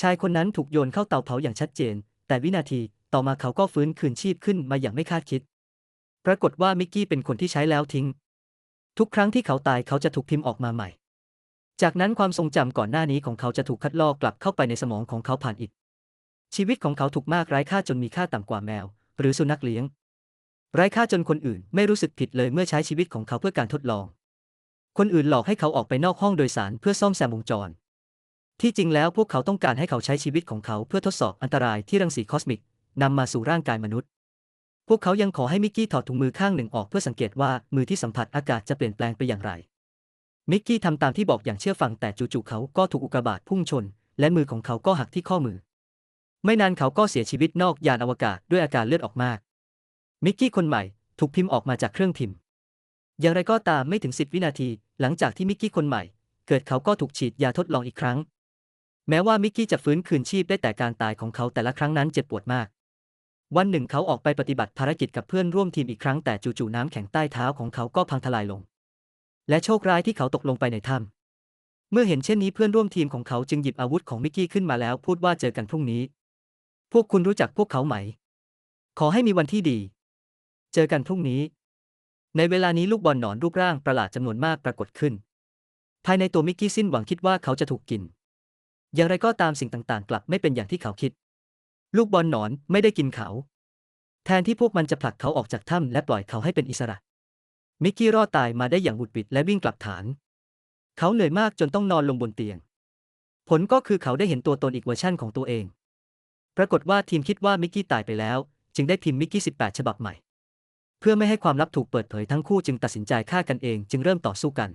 ชายคนนั้นถูกโยนเข้าเตาเผาอย่างชัดเจน แต่วินาทีต่อมาเขาก็ฟื้นคืนชีพขึ้นมาอย่างไม่คาดคิด ปรากฏว่ามิกกี้เป็นคนที่ใช้แล้วทิ้ง ทุกครั้งที่เขาตายเขาจะถูกพิมพ์ออกมาใหม่ จากนั้นความทรงจำก่อนหน้านี้ของเขาจะถูกคัดลอกกลับเข้าไปในสมองของเขาผ่านอิฐชีวิตของเขาถูกมากไร้ค่าจนมีค่าต่ำกว่าแมว หรือสุนัขเลี้ยง ไร้ค่าจนคนอื่นไม่รู้สึกผิดเลยเมื่อใช้ชีวิตของเขาเพื่อการทดลอง คนอื่นหลอกให้เขาออกไปนอกห้องโดยสารเพื่อซ่อมแซมวงจร ที่จริงแล้วพวกเขาต้องการให้เขาใช้ชีวิตของเขาเพื่อทดสอบอันตรายที่รังสีคอสมิกนำมาสู่ร่างกายมนุษย์ พวกเขายังขอให้มิกกี้ถอดถุงมือข้างหนึ่งออกเพื่อสังเกตว่ามือที่สัมผัสอากาศจะเปลี่ยนแปลงไปอย่างไร มิกกี้ทำตามที่บอกอย่างเชื่อฟังแต่จู่ๆเขาก็ถูกอุกกาบาตพุ่งชน และมือของเขาก็หักที่ข้อมือ ไม่นานเขาก็เสียชีวิตนอกยานอวกาศด้วยอาการเลือดออกมาก มิกกี้คนใหม่ถูกพิมพ์ออกมาจากเครื่องพิมพ์ อย่างไรก็ตามไม่ถึงสิบวินาที หลังจากที่มิกกี้คนใหม่ เกิดเขาก็ถูกฉีดยาทดลองอีกครั้ง แม้ว่ามิกกี้จะฟื้นคืนชีพได้แต่การตายของเขาแต่ละครั้งนั้นเจ็บปวดมาก วันหนึ่งเขาออกไปปฏิบัติภารกิจกับเพื่อนร่วมทีมอีกครั้งแต่จู่ๆน้ำแข็งใต้เท้าของเขาก็พังทลายลง และโชคร้ายที่เขาตกลงไปในถ้ำเมื่อเห็นเช่นนี้เพื่อนร่วมทีมของเขาจึงหยิบอาวุธของมิกกี้ขึ้นมาแล้วพูดว่าเจอกันพรุ่งนี้ พวกคุณรู้จักพวกเขาไหม ขอให้มีวันที่ดี เจอกันพรุ่งนี้ ในเวลานี้ลูกบอลหนอนรูปร่างประหลาดจำนวนมากปรากฏขึ้น ภายในตัวมิกกี้สิ้นหวังคิดว่าเขาจะถูกกิน อย่างไรก็ตามสิ่งต่างๆ กลับไม่เป็นอย่างที่เขาคิด ลูกบอลหนอนไม่ได้กินเขา แทนที่พวกมันจะผลักเขาออกจากถ้ำและปล่อยเขาให้เป็นอิสระ มิกกี้รอดตายมาได้อย่างบุดบิดและวิ่งกลับฐาน เขาเหนื่อยมากจนต้องนอนลงบนเตียง ผลก็คือเขาได้เห็นตัวตนอีกเวอร์ชั่นของตัวเอง ปรากฏว่าทีมคิดว่ามิกกี้ตายไปแล้ว จึงได้พิมพ์มิกกี้ 18 ฉบับใหม่ เพื่อไม่ให้ความลับถูกเปิดเผยทั้งคู่จึงตัดสินใจฆ่ากันเอง จึงเริ่มต่อสู้กัน